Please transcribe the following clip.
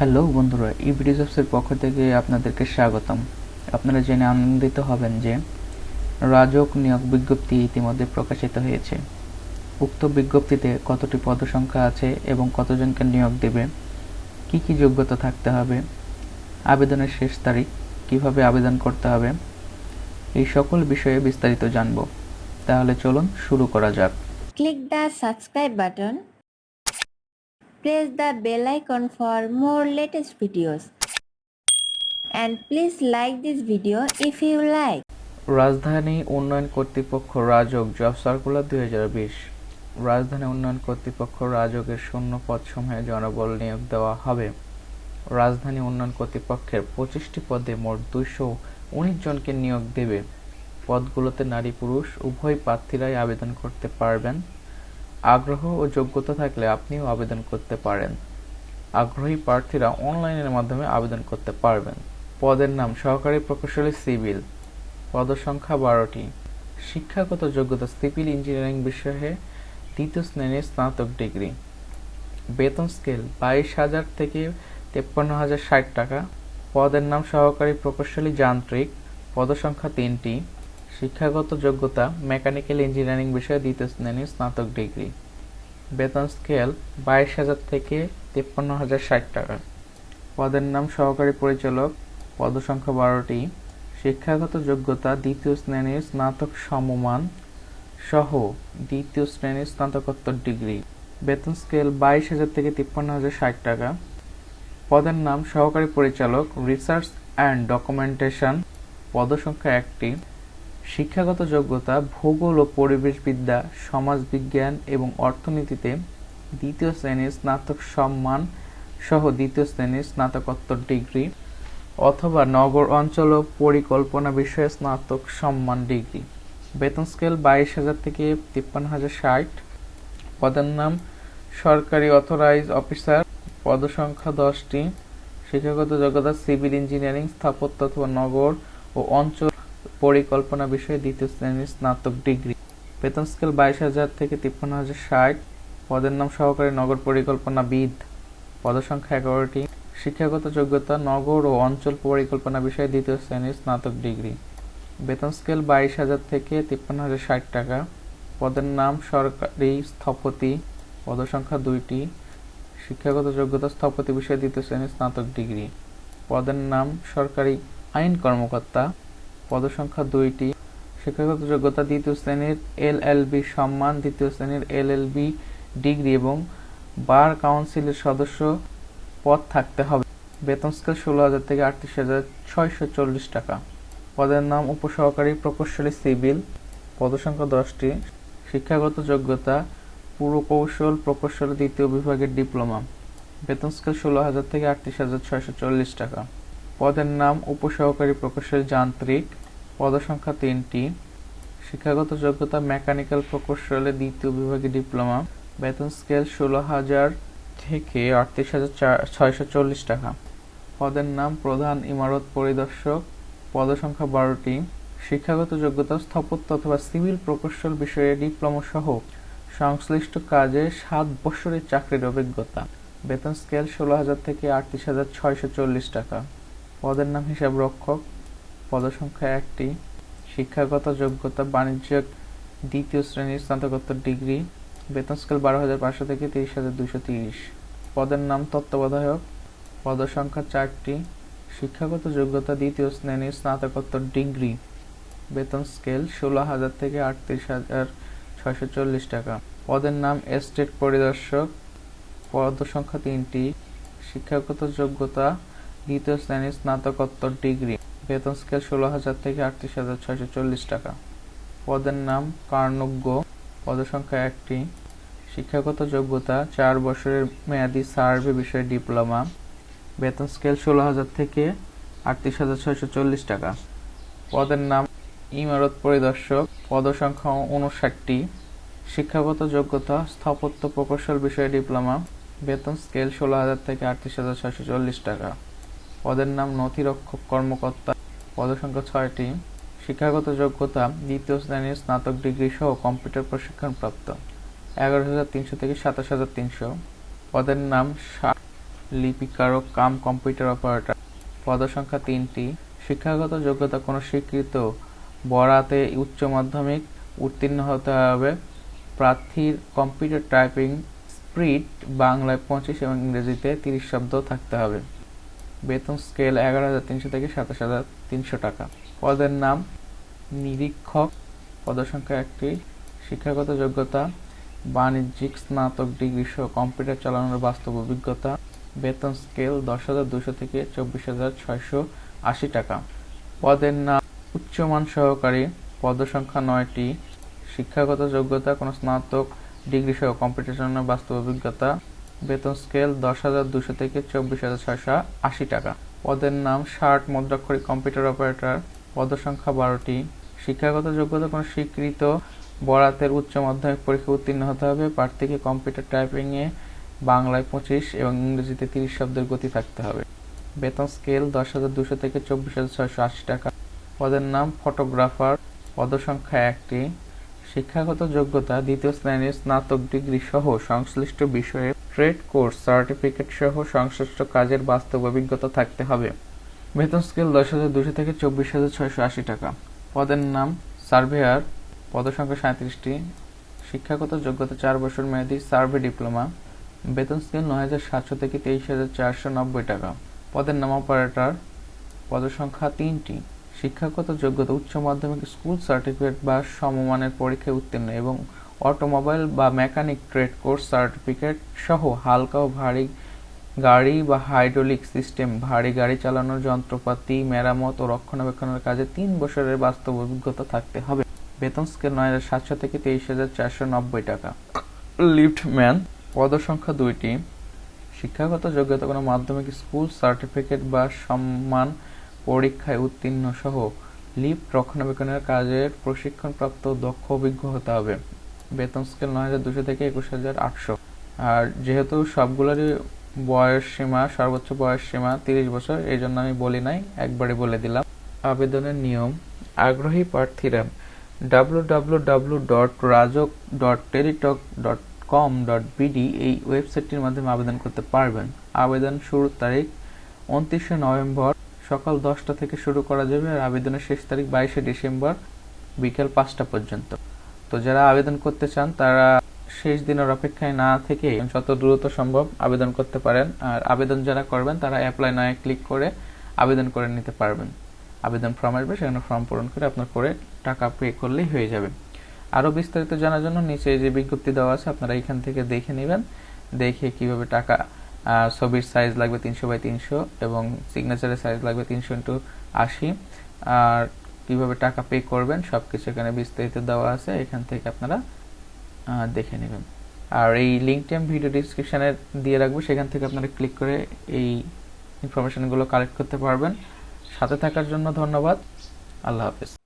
Hello বন্ধুরা ই জবসের পক্ষ থেকে আপনাদেরকে স্বাগতম। আপনারা জেনে আনন্দিত হবেন যে রাজক নিয়োগ বিজ্ঞপ্তি ইতিমধ্যে প্রকাশিত হয়েছে। উক্ত বিজ্ঞপ্তিতে কতটি পদসংখ্যা আছে এবং কতজনকে নিয়োগ দেবে, কি কি যোগ্যতা থাকতে হবে, আবেদনের শেষ তারিখ, কীভাবে আবেদন করতে হবে, এই সকল বিষয়ে বিস্তারিত জানব। তাহলে চলুন শুরু করা যাক। Click the subscribe button. Press the bell icon for more latest videos. And please like this video if you like. রাজধানী উন্নয়ন কর্তৃপক্ষ রাজক জব সার্কুলার দুই হাজার বিশ রাজধানী উন্নয়ন কর্তৃপক্ষ রাজকের শূন্য পদসমূহে জনবল নিয়োগ দেওয়া হবে রাজধানী উন্নয়ন কর্তৃপক্ষের পঁচিশটি পদে মোট দুইশো উনিশ জনকে নিয়োগ দেবে পদগুলোতে নারী পুরুষ, উভয় প্রার্থীরাই আবেদন করতে পারবেন আগ্রহ ও যোগ্যতা থাকলে আপনিও আবেদন করতে পারেন। আগ্রহী প্রার্থীরা অনলাইনের মাধ্যমে আবেদন করতে পারবেন। পদের নাম সহকারী প্রকৌশলী সিভিল। পদসংখ্যা বারোটি। শিক্ষাগত যোগ্যতা সিভিল ইঞ্জিনিয়ারিং বিষয়ে দ্বিতীয় শ্রেণির স্নাতক ডিগ্রি। বেতন স্কেল বাইশ হাজার থেকে তেপ্পান্ন হাজার ষাট টাকা। পদের নাম সহকারী প্রকৌশলী যান্ত্রিক। পদসংখ্যা তিনটি। শিক্ষাগত যোগ্যতা মেকানিক্যাল ইঞ্জিনিয়ারিং বিষয়ে দ্বিতীয় শ্রেণির স্নাতক ডিগ্রি। বেতন স্কেল বাইশ হাজার থেকে তেপ্পান্ন হাজার ষাট টাকা। পদের নাম সহকারী পরিচালক, পদসংখ্যা বারোটি। শিক্ষাগত যোগ্যতা, দ্বিতীয় শ্রেণির স্নাতক সমমান সহ দ্বিতীয় শ্রেণির স্নাতকোত্তর ডিগ্রি। বেতন স্কেল বাইশ হাজার থেকে তিপ্পান্ন হাজার ষাট টাকা। পদের নাম সহকারী পরিচালক রিসার্চ অ্যান্ড ডকুমেন্টেশন পদসংখ্যা একটি। শিক্ষাগত যোগ্যতা, ভূগোল ও পরিবেশবিদ্যা, সমাজবিজ্ঞান এবং অর্থনীতিতে দ্বিতীয় শ্রেণির স্নাতক সম্মান সহ দ্বিতীয় শ্রেণির স্নাতকোত্তর ডিগ্রি অথবা নগর অঞ্চল ও পরিকল্পনা বিষয়ে স্নাতক সম্মান ডিগ্রি। বেতন স্কেল বাইশ হাজার থেকে তিপ্পান্ন হাজার ষাট। পদের নাম সরকারি অথরাইজ অফিসার। পদসংখ্যা দশটি। শিক্ষাগত যোগ্যতা সিভিল ইঞ্জিনিয়ারিং, স্থাপত্য অথবা নগর ও অঞ্চল পরিকল্পনা বিষয়ে দ্বিতীয় শ্রেণির স্নাতক ডিগ্রি। বেতন স্কেল বাইশ হাজার থেকে তিপ্পান্ন হাজার ষাট। পদের নাম সহকারী নগর পরিকল্পনাবিদ। পদসংখ্যা এগারোটি। শিক্ষাগত যোগ্যতা নগর ও অঞ্চল পরিকল্পনা বিষয়ে দ্বিতীয় শ্রেণির স্নাতক ডিগ্রি। বেতন স্কেল বাইশ হাজার থেকে তিপ্পান্ন হাজার ষাট টাকা। পদের নাম সরকারি স্থপতি। পদসংখ্যা দুইটি। শিক্ষাগত যোগ্যতা স্থপতি বিষয়ে দ্বিতীয় শ্রেণির স্নাতক ডিগ্রি। পদের নাম সরকারি আইন কর্মকর্তা। পদসংখ্যা দুইটি শিক্ষাগত যোগ্যতা দ্বিতীয় শ্রেণির এলএলবি সম্মান, দ্বিতীয় শ্রেণির এলএলবি ডিগ্রি এবং বার কাউন্সিলের সদস্য পদ থাকতে হবে। বেতন স্কেল ষোলো হাজার থেকে আটত্রিশ হাজার ছয়শো চল্লিশ টাকা। পদের নাম উপসহকারী প্রকৌশলী সিভিল। পদসংখ্যা দশটি শিক্ষাগত যোগ্যতা পুরকৌশল প্রকৌশল দ্বিতীয় বিভাগের ডিপ্লোমা। বেতন স্কেল ষোলো হাজার থেকে আটত্রিশ হাজার ছয়শো চল্লিশ টাকা। পদের নাম উপসহকারী প্রকৌশল যান্ত্রিক, পদসংখ্যা তিনটি, শিক্ষাগত যোগ্যতা মেকানিক্যাল প্রকৌশলে দ্বিতীয় বিভাগে ডিপ্লোমা, বেতন স্কেল ষোলো হাজার থেকে আটত্রিশ হাজার ছয়শো চল্লিশ টাকা। পদের নাম প্রধান ইমারত পরিদর্শক, পদসংখ্যা বারোটি, শিক্ষাগত যোগ্যতা স্থাপত্য অথবা সিভিল প্রকৌশল বিষয়ে ডিপ্লোমা সহ সংশ্লিষ্ট কাজে সাত বছরের চাকরির অভিজ্ঞতা। বেতন স্কেল ষোলো হাজার থেকে আটত্রিশ হাজার ছয়শো চল্লিশ টাকা। পদের নাম হিসাব রক্ষক। পদসংখ্যা একটি। শিক্ষাগত যোগ্যতা, বাণিজ্য, দ্বিতীয় শ্রেণির স্নাতকোত্তর ডিগ্রি। বেতন স্কেল বারো হাজার পাঁচশো থেকে তিরিশ হাজার দুশো তিরিশ। পদের নাম তত্ত্বাবধায়ক। পদসংখ্যা চারটি। শিক্ষাগত যোগ্যতা, দ্বিতীয় শ্রেণির স্নাতকোত্তর ডিগ্রি। বেতন স্কেল ষোলো হাজার থেকে আটত্রিশ হাজার ছয়শো চল্লিশ টাকা। পদের নাম এস্টেট পরিদর্শক। পদ সংখ্যা তিনটি। শিক্ষাগত যোগ্যতা দ্বিতীয় শ্রেণির স্নাতকোত্তর ডিগ্রি, বেতন স্কেল ষোলো হাজার থেকে আটত্রিশ হাজার ছয়শো চল্লিশ টাকা। পদের নাম কার্ণজ্ঞ। পদসংখ্যা একটি। শিক্ষাগত যোগ্যতা, চার বছরের মেয়াদি সার্ভে বিষয়ে ডিপ্লোমা। বেতন স্কেল ষোলো হাজার থেকে আটত্রিশ হাজার ছয়শো চল্লিশ টাকা। পদের নাম ইমারত পরিদর্শক। পদসংখ্যা উনষাটটি শিক্ষাগত যোগ্যতা, স্থাপত্য প্রকৌশল বিষয়ে ডিপ্লোমা। বেতন স্কেল ষোলো হাজার থেকে আটত্রিশ হাজার ছয়শো চল্লিশ টাকা। পদের নাম নথিরক্ষক কর্মকর্তা। পদসংখ্যা ছয়টি। শিক্ষাগত যোগ্যতা দ্বিতীয় শ্রেণির স্নাতক ডিগ্রি সহ কম্পিউটার প্রশিক্ষণপ্রাপ্ত। এগারো হাজার তিনশো থেকে সাতাশ হাজার তিনশো। পদের নাম লিপিকারক কাম কম্পিউটার অপারেটর। পদসংখ্যা তিনটি। শিক্ষাগত যোগ্যতা কোনো স্বীকৃত বরাতে উচ্চ মাধ্যমিক উত্তীর্ণ হতে হবে। প্রার্থীর কম্পিউটার টাইপিং স্পিড বাংলায় পঁচিশ এবং ইংরেজিতে তিরিশ শব্দ থাকতে হবে। বেতন স্কেল এগারো হাজার তিনশো থেকে সাতাশ হাজার তিনশো টাকা। পদের নাম নিরীক্ষক। পদসংখ্যা একটি। শিক্ষাগত যোগ্যতা, বাণিজ্যিক, স্নাতক, ডিগ্রি সহ কম্পিউটার চালানোর বাস্তব অভিজ্ঞতা। বেতন স্কেল দশ হাজার দুশো থেকে চব্বিশ হাজার ছয়শো আশি টাকা। পদের নাম উচ্চমান সহকারী। পদসংখ্যা নয়টি। শিক্ষাগত যোগ্যতা, কোনো স্নাতক, ডিগ্রি সহ কম্পিউটার চালানোর বাস্তব অভিজ্ঞতা। বেতন স্কেল দশ হাজার দুশো থেকে চব্বিশ হাজার ছয়শো আশি টাকা। পদের নাম ষাট, মুদ্রাক্ষরিক কম্পিউটার অপারেটর। পদসংখ্যা বারোটি। শিক্ষাগত যোগ্যতা কোনো স্বীকৃত বরাতের উচ্চ মাধ্যমিক পরীক্ষা উত্তীর্ণ হতে হবে। প্রার্থীকে কম্পিউটার টাইপিংয়ে বাংলায় পঁচিশ এবং ইংরেজিতে তিরিশ শব্দের গতি থাকতে হবে। বেতন স্কেল দশ হাজার দুশো থেকে চব্বিশ হাজার ছয়শো আশি টাকা। পদের নাম ফটোগ্রাফার। পদসংখ্যা একটি। শিক্ষাগত যোগ্যতা দ্বিতীয় শ্রেণির স্নাতক ডিগ্রি সহ সংশ্লিষ্ট বিষয়ে ট্রেড কোর্স সার্টিফিকেট সহ সংশ্লিষ্ট কাজের বাস্তব অভিজ্ঞতা থাকতে হবে। বেতন স্কেল দশ হাজার দুশো থেকে চব্বিশ হাজার ছয়শো আশি টাকা। পদের নাম সার্ভেয়ার। পদসংখ্যা সাঁত্রিশটি। শিক্ষাগত যোগ্যতা চার বছর মেয়াদী সার্ভে ডিপ্লোমা। বেতন স্কেল নয় হাজার সাতশো থেকে তেইশ হাজার চারশো নব্বই টাকা। পদের নাম অপারেটর পদসংখ্যা তিনটি। শিক্ষাগত যোগ্যতা উচ্চ মাধ্যমিক স্কুল সার্টিফিকেট বা সমমানের পরীক্ষায় উত্তীর্ণ এবং অটোমোবাইল বা মেকানিক ট্রেড কোর্স সার্টিফিকেট সহ হালকা ও ভারী গাড়ি বা হাইড্রোলিক সিস্টেম। ভারী গাড়ি চালানোর যন্ত্রপাতি, মেরামত ও রক্ষণাবেক্ষণের কাজে তিন বছরের বাস্তব অভিজ্ঞতা থাকতে হবে। বেতন স্কেল নয় হাজার সাতশো থেকে তেইশ হাজার চারশো নব্বই টাকা। লিফটম্যান পদসংখ্যা দুইটি। শিক্ষাগত যোগ্যতা কোনো মাধ্যমিক স্কুল সার্টিফিকেট বা সম্মান পরীক্ষায় উত্তীর্ণ সহ লিফট রক্ষণাবেক্ষণের কাজের প্রশিক্ষণপ্রাপ্ত দক্ষ অভিজ্ঞ হতে হবে। বেতন স্কেল নয় হাজার দুশো থেকে একুশ হাজার আটশো। আর যেহেতু সবগুলোরই বয়স সীমা, সর্বোচ্চ বয়স সীমা তিরিশ বছর, এই জন্য আমি বলি নাই একবারে বলে দিলাম। আবেদনের নিয়ম। আগ্রহী প্রার্থীরা W W W dot RAJUK dot Teletalk dot com dot BD এই ওয়েবসাইটটির মাধ্যমে আবেদন করতে পারবেন। আবেদন শুরুর তারিখ উনত্রিশে নভেম্বর, সকাল দশটা থেকে শুরু করা যাবে, আর আবেদনের শেষ তারিখ বাইশে ডিসেম্বর, বিকেল পাঁচটা পর্যন্ত। তো যারা আবেদন করতে চান, তারা শেষ দিনের অপেক্ষায় না থেকে যত দ্রুত সম্ভব আবেদন করতে পারেন। আর আবেদন যারা করবেন, তারা অ্যাপ্লাই নয় ক্লিক করে আবেদন করে নিতে পারবেন। আবেদন ফর্ম আসবে, সেখানে ফর্ম পূরণ করে আপনার করে টাকা পে করলেই হয়ে যাবে। আরও বিস্তারিত জানার জন্য নিচে যে বিজ্ঞপ্তি দেওয়া আছে, আপনারা এখান থেকে দেখে নেবেন। দেখে কীভাবে টাকা ছবির সাইজ লাগবে তিনশো বাই তিনশো এবং সিগনেচারের সাইজ লাগবে তিনশো ইন্টু আশি। আর কীভাবে টাকা পে করবেন সব কিছু এখানে বিস্তারিত দেওয়া আছে, এখান থেকে আপনারা দেখে নেবেন। আর এই লিঙ্কটি আমি ভিডিও ডিসক্রিপশানে দিয়ে রাখব, সেখান থেকে আপনারা ক্লিক করে এই ইনফরমেশনগুলো কালেক্ট করতে পারবেন। সাথে থাকার জন্য ধন্যবাদ। আল্লাহ হাফেজ।